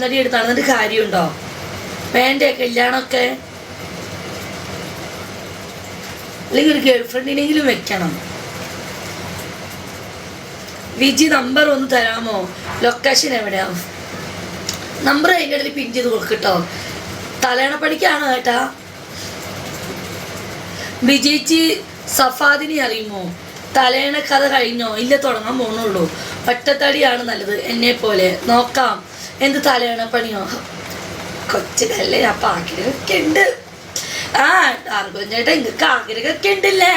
നടി എടുത്ത് നടന്നിട്ട് കാര്യമുണ്ടോ? വേണ്ടേ കല്യാണമൊക്കെ? അല്ലെങ്കിൽ ഒരു ഗേൾ ഫ്രണ്ടിനെങ്കിലും വെക്കണം. വിജി നമ്പർ ഒന്ന് തരാമോ? ലൊക്കേഷൻ എവിടെയാ? നമ്പർ അതിന്റെ ഇടയിൽ പിൻ ചെയ്ത് കൊടുക്കട്ടോ തലേണപ്പടിക്കാണോ കേട്ടാ വിജയിച്ച് സഫാദിനെ അറിയുമോ? തലേണ കഥ കഴിഞ്ഞോ? ഇല്ല തുടങ്ങാൻ പോണുള്ളൂ. ഒറ്റത്തടിയാണ് നല്ലത്. എന്നെ പോലെ നോക്കാം. എന്ത് തലയാണ് പണിയോ? കൊച്ചു കല്ലേ അപ്പൊ ആഗ്രഹമൊക്കെ ഉണ്ട്. ആ ആർക്കും ഇങ്ങക്ക് ആഗ്രഹമൊക്കെ ഉണ്ടല്ലേ?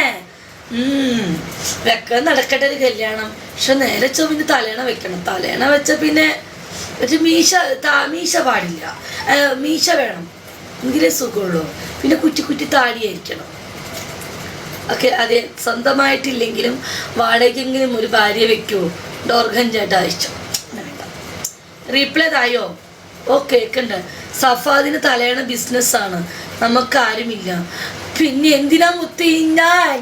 വെക്കാൻ നടക്കട്ടെ ഒരു കല്യാണം. പക്ഷെ നേരെ ചൊവ്വിന് തലേണ വെക്കണം. തലേണ വെച്ച പിന്നെ ഒരു മീശ മീശ പാടില്ല. മീശ വേണം. എങ്കിലേ സുഖമുള്ളൂ. പിന്നെ കുറ്റി കുറ്റി താടിയായിരിക്കണം. ഒക്കെ അതെ സ്വന്തമായിട്ടില്ലെങ്കിലും വാടകയ്ക്കെങ്കിലും ഒരു ഭാര്യ വെക്കുമോ ഡോർഗൻ ചേട്ടാ റീപ്ലേ തായോ ഓ കേൾക്കണ്ട സഫാദിന് തലയണ ബിസിനസ്സാണ് നമുക്ക് ആരുമില്ല. പിന്നെ എന്തിനാ മുത്തി ഞാൻ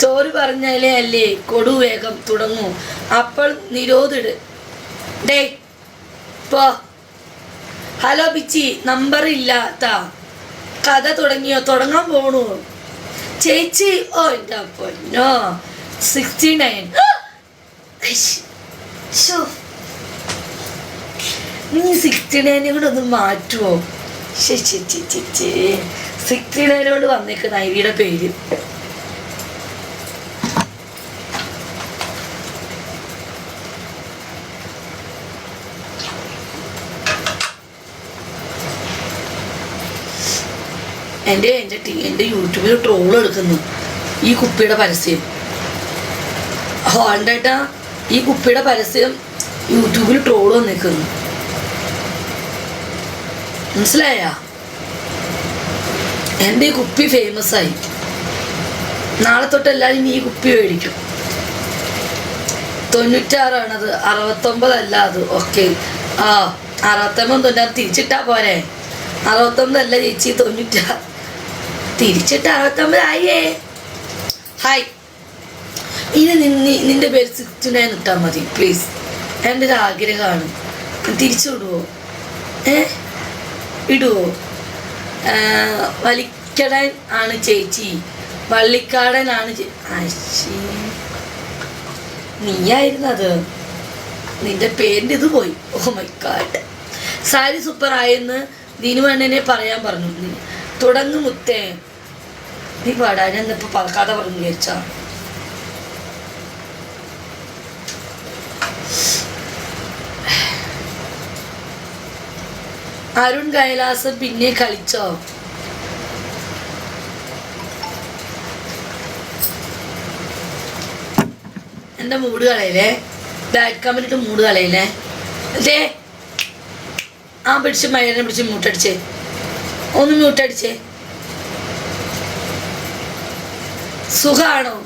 ചോറ് പറഞ്ഞാലേ അല്ലേ? കൊടു വേഗം തുടങ്ങൂ. അപ്പോൾ നിരോധിട്. ഡേ പോ. ഹലോ ബിച്ചി നമ്പർ ഇല്ലാത്ത. കഥ തുടങ്ങിയോ? തുടങ്ങാൻ പോണു. ചേച്ചി ഓ എന്റെ പൊന്നോ. സിക്സ്റ്റി നയൻ നീ സിക്സ്റ്റി നയനെ കൂടെ മാറ്റുമോ ശേ വന്നേക്കുന്ന ഐഡിയുടെ പേര്. എന്റെ എന്റെ ടി യൂട്യൂബിൽ ട്രോൾ എടുക്കുന്നു. ഈ കുപ്പിയുടെ പരസ്യം. ഹോണ്ടേട്ടാ ഈ കുപ്പിയുടെ പരസ്യം യൂട്യൂബിൽ ട്രോൾ വന്നിരിക്കുന്നു മനസ്സിലായ? എന്റെ ഈ കുപ്പി ഫേമസ് ആയി. നാളെ തൊട്ട് എല്ലാവരും ഈ കുപ്പി മേടിക്കും. തൊണ്ണൂറ്റാറാണത് അറുപത്തൊമ്പതല്ല അത്. ഓക്കെ. ആ അറുപത്തൊമ്പത് തൊണ്ണൂറ് തിരിച്ചിട്ടാ പോരെ. അറുപത്തൊമ്പതല്ല ചേച്ചി തൊണ്ണൂറ്റാറ് തിരിച്ചിട്ട് അറുപത്തൊമ്പതായേ ഹായ്. ഇനി നിന്നി നിന്റെ പേര് സിറ്റിനായി നിട്ടാൽ മതി പ്ലീസ് എന്റെ ഒരു ആഗ്രഹമാണ്. തിരിച്ചു വിടുവോ ഏ? ഇടുവോ? വലിക്കടൻ ആണ് ചേച്ചി. വള്ളിക്കാടനാണ് അശ്ശേ. നീയായിരുന്നത്? നിന്റെ പേരിന്റെ ഇത് പോയി. Oh my God sari super ആയെന്ന് ദിനുവണ്ണനെ പറയാൻ പറഞ്ഞു. തുടങ്ങുമുത്തേ തുടങ്ങു മുത്തേ. നീ പാടാ ഞാൻ ഇന്നിപ്പോ പറക്കാതെ പറഞ്ഞു വിചാരിച്ചാ അരുൺ കൈലാസം പിന്നെ കളിച്ചോ? എന്റെ മൂട് കളയില്ലേ? ബാക്ക് കമ്പനിട്ട് മൂട് കളയില്ലേ? അതേ ആ പിടിച്ച് മയറിനെ പിടിച്ച് മ്യൂട്ടടിച്ചേ ഒന്ന് മ്യൂട്ടടിച്ചേ സുഖാണോ?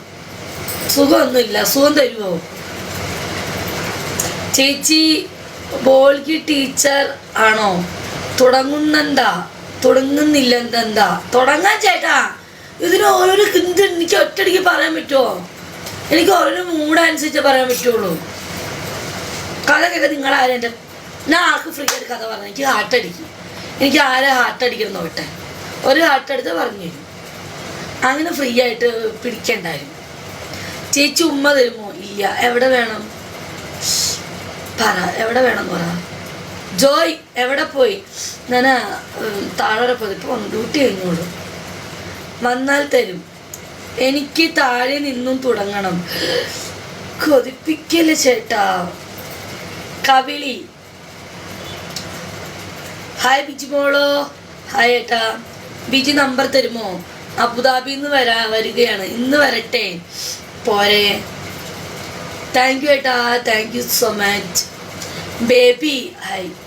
സുഖമൊന്നുമില്ല. സുഖം തരുമോ ചേച്ചി ബോൾക്ക് ടീച്ചർ ആണോ? തുടങ്ങുന്നെന്താ? തുടങ്ങുന്നില്ല എന്തെന്താ തുടങ്ങാൻ ചേട്ടാ ഇതിന് ഓരോരോ ഇത് എനിക്ക് ഒറ്റയടിക്ക് പറയാൻ പറ്റുമോ എനിക്ക് ഓരോ മൂഡ് അനുസരിച്ച് പറയാൻ പറ്റുള്ളൂ. കഥ കേൾക്കാൻ നിങ്ങളാരും എന്റെ ഞാൻ ആർക്ക് ഫ്രീ ആയിട്ട് കഥ പറഞ്ഞു എനിക്ക് ഹാർട്ട് അടിക്കും. എനിക്ക് ആരെ ഹാർട്ട് അടിക്കണം നോട്ടെ ഒരു ഹാർട്ട് എടുത്ത് പറഞ്ഞു തരും. അങ്ങനെ ഫ്രീ ആയിട്ട് പിടിക്കണ്ടായിരുന്നു. ചേച്ചി ഉമ്മ തരുമോ? ഇല്ല. എവിടെ വേണം? പറ. എവിടെ വേണം പറ. ജോയ് എവിടെ പോയി? ഞാൻ താഴെ പതിപ്പ് വന്നു ഡ്യൂട്ടി കഴിഞ്ഞോളൂ. വന്നാൽ തരും. എനിക്ക് താഴെ നിന്നും തുടങ്ങണം. കൊതിപ്പിക്കൽ ചേട്ടാ? കവിളി. ഹായ് ബിജി മോളോ. ഹായ് ഏട്ടാ. ബിജി നമ്പർ തരുമോ? അബുദാബിന്ന് വരാ വരികയാണ്. ഇന്ന് വരട്ടെ. പോരെ. താങ്ക് യു ഏട്ടാ. Thank you so much baby hi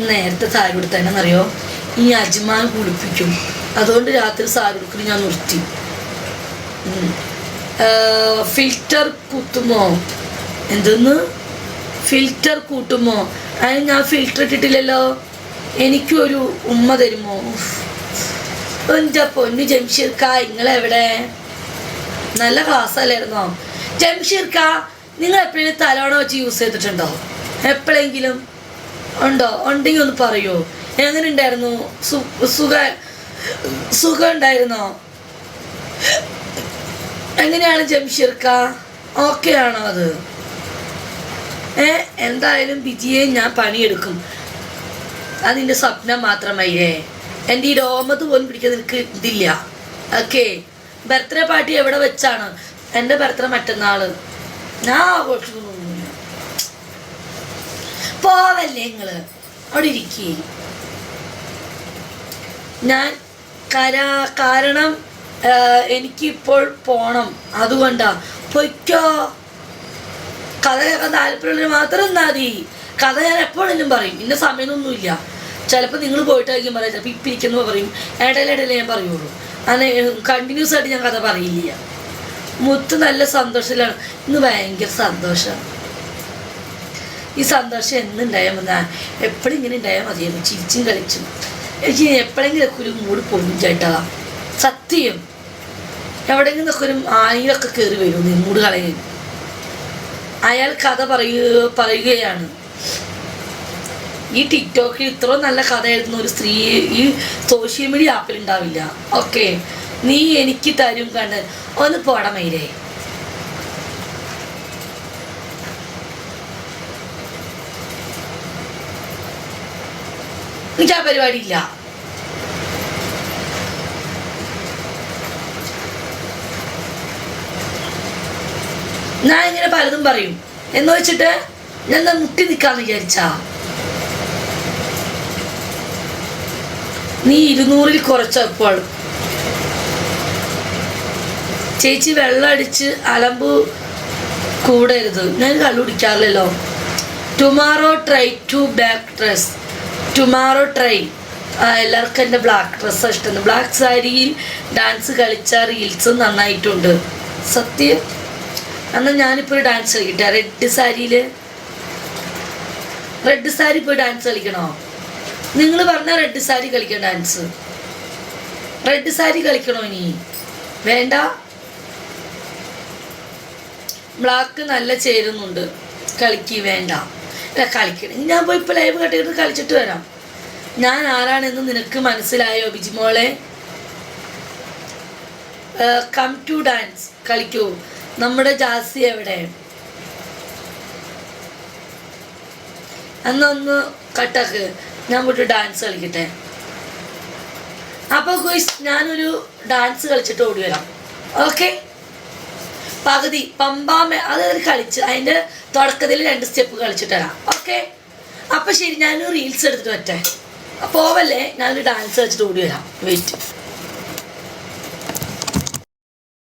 നേരത്തെ സാരി കൊടുത്തതെന്നറിയോ ഈ അജ്മാൻ കുളിപ്പിക്കും. അതുകൊണ്ട് രാത്രി സാരി കൊടുക്കുന്നത് ഞാൻ നിർത്തി. ഫിൽറ്റർ കുത്തുമോ എന്തെന്ന്? ഫിൽറ്റർ കൂട്ടുമോ? അതിന് ഞാൻ ഫിൽറ്റർ ഇട്ടിട്ടില്ലല്ലോ. എനിക്കൊരു ഉമ്മ തരുമോ? എന്റെ പൊന്നു ജംഷീർക്ക നിങ്ങളെവിടെ? നല്ല ക്ലാസ് അല്ലായിരുന്നോ ജംഷീർക്ക നിങ്ങൾ എപ്പോഴെങ്കിലും തലോണ വെച്ച് യൂസ് ചെയ്തിട്ടുണ്ടോ? എപ്പോഴെങ്കിലും ഉണ്ടോ? ഉണ്ടെങ്കിൽ ഒന്ന് പറയൂ. എങ്ങനെ ഉണ്ടായിരുന്നു സുഖ ഉണ്ടായിരുന്നോ എങ്ങനെയാണ് ജംഷീർക്ക? ഓക്കെ ആണോ അത്? ഏ എന്തായാലും ബിജിയെ ഞാൻ പണിയെടുക്കും. അതിന്റെ സ്വപ്നം മാത്രമല്ലേ? എന്റെ ഈ രോമത്ത് പോലും പിടിക്കാൻ നിനക്ക് ഇതില്ല. ഓക്കെ. ബർത്ത്ഡേ പാർട്ടി എവിടെ വെച്ചാണ്? എന്റെ ബർത്ത്ഡേ മറ്റന്നാൾ. ഞാൻ ആഘോഷിക്കുന്നൊന്നുമില്ല പോവല്ലേ നിങ്ങൾ? അവിടെ ഇരിക്കേ. ഞാൻ കരാ കാരണം എനിക്കിപ്പോൾ പോണം. അതുകൊണ്ടാ. പൊയ്ക്കോ. കഥ കേൾക്കാൻ താല്പര്യമുള്ളവർ മാത്രം മതി. കഥ ഞാൻ എപ്പോഴെങ്കിലും പറയും. ഇന്ന സമയമൊന്നുമില്ല. ചിലപ്പോൾ നിങ്ങൾ പോയിട്ടായിരിക്കും പറയാം. ചിലപ്പോൾ ഇപ്പം ഇരിക്കുന്നു പറയും. ഇടയിലിടയിലേ ഞാൻ പറയുള്ളൂ. അങ്ങനെ കണ്ടിന്യൂസ് ആയിട്ട് ഞാൻ കഥ പറയില്ല. മുത്ത് നല്ല സന്തോഷത്തിലാണ്. ഇന്ന് ഭയങ്കര സന്തോഷം. ഈ സന്തോഷം എന്നുണ്ടായാൽ മതി. എപ്പോഴും ഇങ്ങനെ ഉണ്ടായാൽ മതിയായിരുന്നു ചിരിച്ചും കളിച്ചും. എനിക്ക് എപ്പോഴെങ്കിലും ഒക്കെ ഒരു മൂട് പൊന്നും ചേട്ടാ സത്യം. എവിടെയെങ്കിലും ഒക്കെ ഒരു ആയിരൊക്കെ കയറി വരും. നീ മൂട് കളയാൻ അയാൾ കഥ പറയുക പറയുകയാണ്. ഈ ടിക്ടോക്കിൽ ഇത്ര നല്ല കഥ എഴുതുന്ന ഒരു സ്ത്രീ ഈ സോഷ്യൽ മീഡിയ ആപ്പിൽ ഉണ്ടാവില്ല. ഓക്കെ. നീ എനിക്ക് തരും കണ്ട് ഒന്ന് പോടമയിലേ എനിക്ക് പരിപാടി ഇല്ല ഞാൻ ഇങ്ങനെ പലതും പറയും. എന്ന് വെച്ചിട്ട് ഞാൻ മുട്ടി നിൽക്കാന്ന് വിചാരിച്ചാ? നീ ഇരുന്നൂറിൽ കുറച്ചപ്പോൾ ചേച്ചി വെള്ളം അടിച്ച് അലമ്പ് കൂടരുത്. ഞാൻ കള്ളു കുടിക്കാറില്ലല്ലോ tomorrow try to back dress tomorrow try എല്ലാവർക്കും എന്റെ ബ്ലാക്ക് ഡ്രസ്സാണ് ഇഷ്ടം. ബ്ലാക്ക് സാരിയിൽ ഡാൻസ് കളിച്ച റീൽസ് നന്നായിട്ടുണ്ട്. സത്യം. എന്നാൽ ഞാനിപ്പോൾ ഡാൻസ് കളിക്കട്ടെ. റെഡ് സാരിയിൽ റെഡ് സാരി പോയി ഡാൻസ് കളിക്കണോ? നിങ്ങൾ പറഞ്ഞ റെഡ് സാരി കളിക്കണം ഡാൻസ് റെഡ് സാരി കളിക്കണോ ഇനി? വേണ്ട. ബ്ലാക്ക് നല്ല ചേരുന്നുണ്ട്. കളിക്ക് വേണ്ട. കളിക്കണം. ഞാൻ പോയി ഇപ്പോൾ ലൈവ് കട്ടിട്ട് കളിച്ചിട്ട് വരാം. ഞാൻ ആരാണെന്ന് നിനക്ക് മനസ്സിലായോ ബിജിമോളെ കം ടു ഡാൻസ് കളിക്കൂ. നമ്മുടെ ജാസി എവിടെ? അന്നൊന്ന് കട്ടക്ക്. ഞാൻ പോയിട്ട് ഡാൻസ് കളിക്കട്ടെ. അപ്പോൾ ഞാനൊരു ഡാൻസ് കളിച്ചിട്ട് ഓടി വരാം. ഓക്കെ പകുതി പമ്പാമ അത് കളിച്ച് അതിന്റെ തുടക്കത്തിൽ രണ്ട് സ്റ്റെപ്പ് കളിച്ചിട്ട് തരാം ഓക്കെ അപ്പോൾ ശരി ഞാനൊരു റീൽസ് എടുത്തിട്ട് പറ്റേ പോവല്ലേ? ഞാനൊരു ഡാൻസ് വെച്ചിട്ട് ഓടി വരാം. വെയിറ്റ്